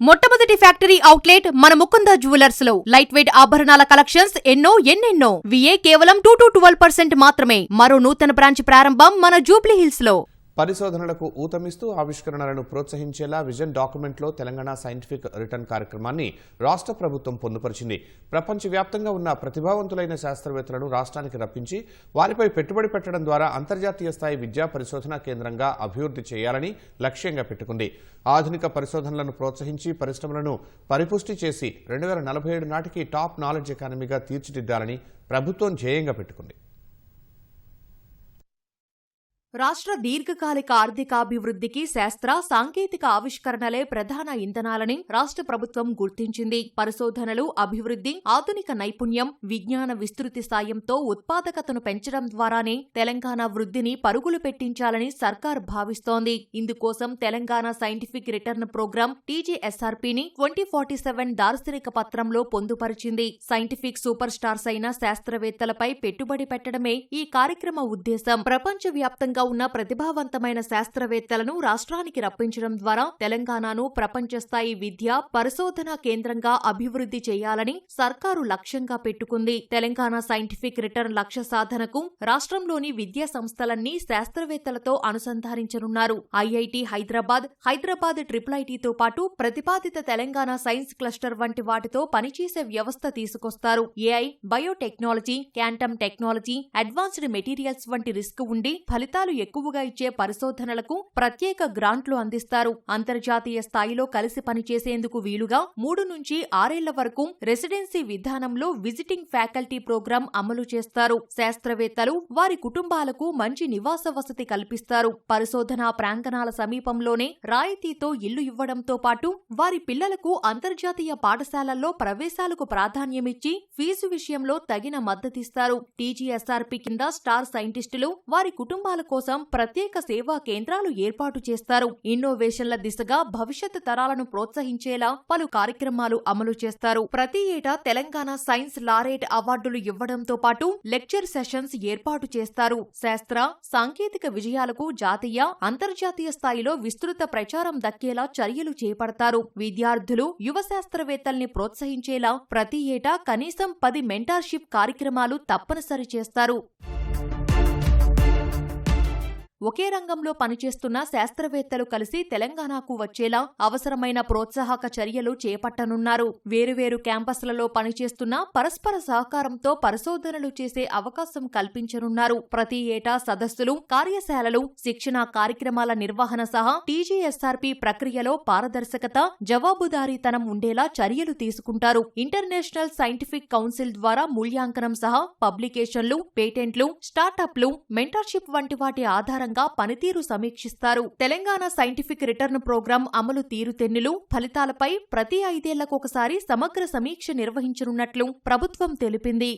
మొట్టమొదటి factory outlet మన ముకుంద జ్యువెలర్స్లో. లైట్ వెయిట్ ఆభరణాల కలెక్షన్స్ ఎన్నో ఎన్నెన్నో. విఏ కేవలం టూ టు ట్వెల్వ్ పర్సెంట్ మాత్రమే. మరో నూతన బ్రాంచ్ ప్రారంభం మన జూబ్లీ హిల్స్లో. పరిశోధనలకు ఊతమిస్తూ ఆవిష్కరణలను ప్రోత్సహించేలా విజన్ డాక్యుమెంట్లో తెలంగాణ సైంటిఫిక్ రిటర్న్ కార్యక్రమాన్ని రాష్ట్ర ప్రభుత్వం పొందుపరిచింది. ప్రపంచవ్యాప్తంగా ఉన్న ప్రతిభావంతులైన శాస్త్రవేత్తలను రాష్ట్రానికి రప్పించి వారిపై పెట్టుబడి పెట్టడం ద్వారా అంతర్జాతీయ స్థాయి విద్యా పరిశోధన కేంద్రంగా అభివృద్ధి చేయాలని లక్ష్యంగా పెట్టుకుంది. ఆధునిక పరిశోధనలను ప్రోత్సహించి పరిశ్రమలను పరిపుష్టి చేసి రెండు వేల నలభై ఏడు నాటికి టాప్ నాలెడ్జ్ ఎకానమీగా తీర్చిదిద్దాలని ప్రభుత్వం ధ్యేయంగా పెట్టుకుంది. రాష్ట్ర దీర్ఘకాలిక ఆర్థికాభివృద్ధికి శాస్త్ర సాంకేతిక ఆవిష్కరణలే ప్రధాన ఇంధనాలని రాష్ట్ర ప్రభుత్వం గుర్తించింది. పరిశోధనలు అభివృద్ధి ఆధునిక నైపుణ్యం విజ్ఞాన విస్తృతి సాయంతో ఉత్పాదకతను పెంచడం ద్వారానే తెలంగాణ వృద్ధిని పరుగులు పెట్టించాలని సర్కార్ భావిస్తోంది. ఇందుకోసం తెలంగాణ సైంటిఫిక్ రిటర్న్ ప్రోగ్రాం టీజీఎస్ఆర్పీని ట్వంటీ ఫార్టీ సెవెన్ దార్శనిక పత్రంలో పొందుపరిచింది. సైంటిఫిక్ సూపర్ స్టార్స్ అయిన శాస్త్రవేత్తలపై పెట్టుబడి పెట్టడమే ఈ కార్యక్రమ ఉద్దేశం. ప్రపంచవ్యాప్తంగా ఉన్న ప్రతిభావంతమైన శాస్త్రవేత్తలను రాష్ట్రానికి రప్పించడం ద్వారా తెలంగాణను ప్రపంచ స్థాయి విద్య పరిశోధన కేంద్రంగా అభివృద్ధి చేయాలని సర్కారు లక్ష్యంగా పెట్టుకుంది. తెలంగాణ సైంటిఫిక్ రిటర్న్ లక్ష్య సాధనకు రాష్ట్రంలోని విద్యా సంస్థలన్నీ శాస్త్రవేత్తలతో అనుసంధానించనున్నారు. ఐఐటి హైదరాబాద్ హైదరాబాద్ ట్రిపుల్ ఐటీతో పాటు ప్రతిపాదిత తెలంగాణ సైన్స్ క్లస్టర్ వంటి వాటితో పనిచేసే వ్యవస్థ తీసుకొస్తారు. AI biotechnology quantum technology advanced materials వంటి రిస్క్ ఉండి ఫలితాలు ఎక్కువగా ఇచ్చే పరిశోధనలకు ప్రత్యేక గ్రాంట్లు అందిస్తారు. అంతర్జాతీయ స్థాయిలో కలిసి పనిచేసేందుకు వీలుగా మూడు నుంచి ఆరేళ్ళ వరకు రెసిడెన్సీ విధానంలో విజిటింగ్ ఫ్యాకల్టీ ప్రోగ్రాం అమలు చేస్తారు. శాస్త్రవేత్తలు వారి కుటుంబాలకు మంచి నివాస వసతి కల్పిస్తారు. పరిశోధనా ప్రాంగణాల సమీపంలోనే రాయితీతో ఇల్లు ఇవ్వడంతో పాటు వారి పిల్లలకు అంతర్జాతీయ పాఠశాలల్లో ప్రవేశాలకు ప్రాధాన్యమిచ్చి ఫీజు విషయంలో తగిన మద్దతిస్తారు. టీజీఎస్ఆర్పీ కింద స్టార్ సైంటిస్టులు వారి కుటుంబాల కోసం కోసం ప్రత్యేక సేవా కేంద్రాలు ఏర్పాటు చేస్తారు. ఇన్నోవేషన్ల దిశగా భవిష్యత్ తరాలను ప్రోత్సహించేలా పలు కార్యక్రమాలు అమలు చేస్తారు. ప్రతి ఏటా తెలంగాణ సైన్స్ లారేట్ అవార్డులు ఇవ్వడంతో పాటు లెక్చర్ సెషన్స్ ఏర్పాటు చేస్తారు. శాస్త్ర సాంకేతిక విజయాలకు జాతీయ అంతర్జాతీయ స్థాయిలో విస్తృత ప్రచారం దక్కేలా చర్యలు చేపడతారు. విద్యార్థులు యువ శాస్త్రవేత్తల్ని ప్రోత్సహించేలా ప్రతి ఏటా కనీసం పది మెంటార్షిప్ కార్యక్రమాలు తప్పనిసరి చేస్తారు. ఒకే రంగంలో పనిచేస్తున్న శాస్త్రవేత్తలు కలిసి తెలంగాణకు వచ్చేలా అవసరమైన ప్రోత్సాహక చర్యలు చేపట్టనున్నారు. వేరువేరు క్యాంపస్లలో పనిచేస్తున్న పరస్పర సహకారంతో పరిశోధనలు చేసే అవకాశం కల్పించనున్నారు. ప్రతి ఏటా సదస్సులు కార్యశాలలు శిక్షణా కార్యక్రమాల నిర్వహణ సహా టీజీఎస్ఆర్పి ప్రక్రియలో పారదర్శకత జవాబుదారీతనం ఉండేలా చర్యలు తీసుకుంటారు. ఇంటర్నేషనల్ సైంటిఫిక్ కౌన్సిల్ ద్వారా మూల్యాంకనం సహా పబ్లికేషన్లు పేటెంట్లు స్టార్టప్లు మెంటర్షిప్ వంటి వాటి ఆధారంగా పనితీరు సమీక్షిస్తారు. తెలంగాణ సైంటిఫిక్ రిటర్న్ ప్రోగ్రాం అమలు తీరుతెన్నులు ఫలితాలపై ప్రతి ఐదేళ్ళకొకసారి సమగ్ర సమీక్ష నిర్వహించనున్నట్లు ప్రభుత్వం తెలిపింది.